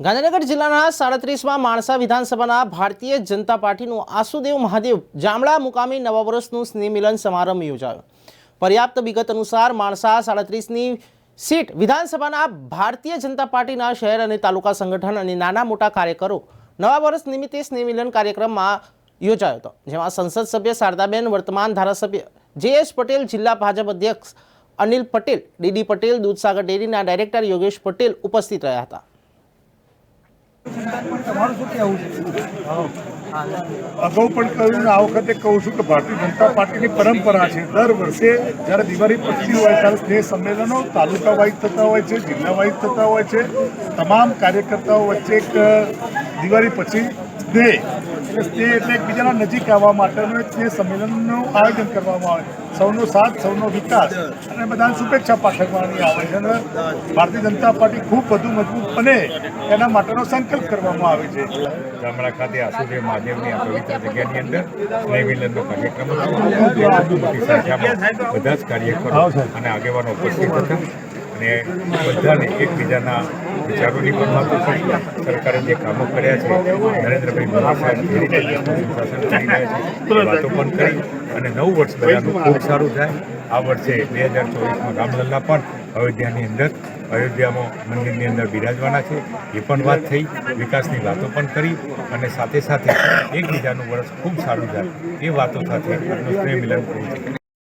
ગાંધીનગર જિલ્લાના સાડત્રીસમાં માણસા વિધાનસભાના ભારતીય જનતા પાર્ટીનું આસુદેવ મહાદેવ જામડા મુકામી નવા વર્ષનું સ્નેહમિલન સમારંભ યોજાયો. પર્યાપ્ત વિગત અનુસાર માણસા સાડત્રીસની સીટ વિધાનસભાના ભારતીય જનતા પાર્ટીના શહેર અને તાલુકા સંગઠન અને નાના મોટા કાર્યકરો નવા વર્ષ નિમિત્તે સ્નેહમિલન કાર્યક્રમમાં યોજાયો હતો, જેમાં સંસદ સભ્ય શારદાબેન, વર્તમાન ધારાસભ્ય જે એસ પટેલ, જિલ્લા ભાજપ અધ્યક્ષ અનિલ પટેલ, ડીડી પટેલ, દૂધસાગર ડેરીના ડાયરેક્ટર યોગેશ પટેલ ઉપસ્થિત રહ્યા હતા. અગાઉ પણ કહ્યું આ વખતે કહું છું કે ભારતીય જનતા પાર્ટીની પરંપરા છે. દર વર્ષે જ્યારે દિવાળી પતતી હોય ત્યારે સ્નેહ સંમેલનો તાલુકા વાઇઝ થતા હોય છે જિલ્લા વાઇઝ થતા હોય છે. તમામ કાર્યકર્તાઓ વચ્ચે એક દિવાળી પછી સ્નેહ. એટલે સ્નેહ એટલે એકબીજાના નજીક આવવા માટેનું એક સ્નેહ સંમેલનનું આયોજન કરવામાં આવે. સૌનો સાથ, સૌનો વિકાસ અને બધાને શુભેચ્છા પાઠવવાની આવે છે. અને ભારતીય જનતા પાર્ટી ખૂબ વધુ મજબૂત બને. એના માટેનો સંકલ્પ કરવામાં આવે છે. ગામડા ખાતે આસુદેવ મહાદેવની આ પવિત્ર જગ્યાની અંદર સ્નેહ કાર્યક્રમ મોટી સંખ્યામાં બધા જ કાર્યકરો અને આગેવાનો ઉપસ્થિત હતા. અને બધાને એકબીજાના વિચારોની પણ વાતો કરી સરકારે જે કામો કર્યા છે નરેન્દ્રભાઈ મોદી સાહેબ જે રીતે દેશનું કરી રહ્યા છે વાતો પણ કરી અને નવું વર્ષ બધાનું ખૂબ સારું થાય. આ વર્ષે બે હજાર ચોવીસમાં રામલલ્લા પણ અયોધ્યાની અંદર અયોધ્યામાં મંદિરની અંદર બિરાજવાના છે. એ પણ વાત થઈ, વિકાસની વાતો પણ કરી અને સાથે સાથે એકબીજાનું વર્ષ ખૂબ સારું જાય એ વાતો સાથે આજનું સ્નેહ મિલન થયું